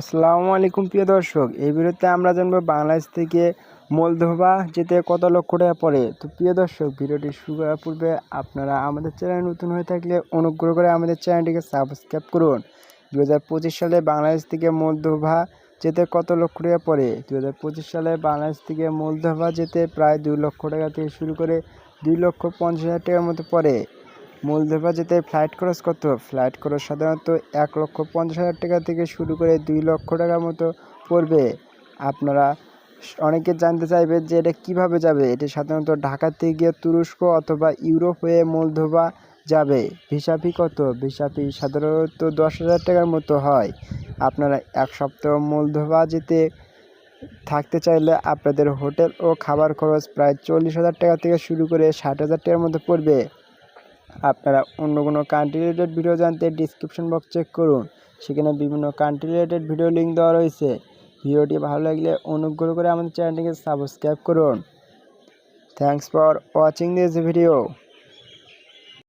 আসসালামু আলাইকুম প্রিয় দর্শক, এই ভিডিওতে আমরা জানব বাংলাদেশ থেকে মলদোভা যেতে কত লক্ষ টাকা পড়ে। তো প্রিয় দর্শক, ভিডিওটি শুরু করার পূর্বে আপনারা আমাদের চ্যানেল নতুন হয়ে থাকলে অনুগ্রহ করে আমাদের চ্যানেলটিকে সাবস্ক্রাইব করুন। দু হাজার পঁচিশ সালে বাংলাদেশ থেকে মলদোভা যেতে কত লক্ষ টাকা পড়ে? দু হাজার পঁচিশ সালে বাংলাদেশ থেকে মলদোভা যেতে প্রায় দুই লক্ষ টাকা থেকে শুরু করে দুই লক্ষ পঞ্চাশ হাজার টাকার মতো পড়ে। মূলধবা যেতে ফ্লাইট খরচ কত? ফ্লাইট খরচ সাধারণত এক লক্ষ পঞ্চাশ হাজার টাকা থেকে শুরু করে দুই লক্ষ টাকার মতো পড়বে। আপনারা অনেকে জানতে চাইবে যে এটা কীভাবে যাবে? এটি সাধারণত ঢাকা থেকে তুরস্ক অথবা ইউরোপ হয়ে মূলধবা যাবে। ভিসা ফি কত? ভিসা ফি সাধারণত দশ হাজার টাকার মতো হয়। আপনারা এক সপ্তাহ মূলধবা যেতে থাকতে চাইলে আপনাদের হোটেল ও খাবার খরচ প্রায় চল্লিশ হাজার টাকা থেকে শুরু করে ষাট হাজার টাকার মধ্যে পড়বে। আপনারা অন্য কোনো কান্ট্রি রিলেটেড ভিডিও জানতে ডিসক্রিপশন বক্স চেক করুন। সেখানে বিভিন্ন কান্ট্রি রিলেটেড ভিডিও লিঙ্ক দেওয়া রয়েছে। ভিডিওটি ভালো লাগলে অনুগ্রহ করে আমাদের চ্যানেলটিকে সাবস্ক্রাইব করুন। Thanks for watching this video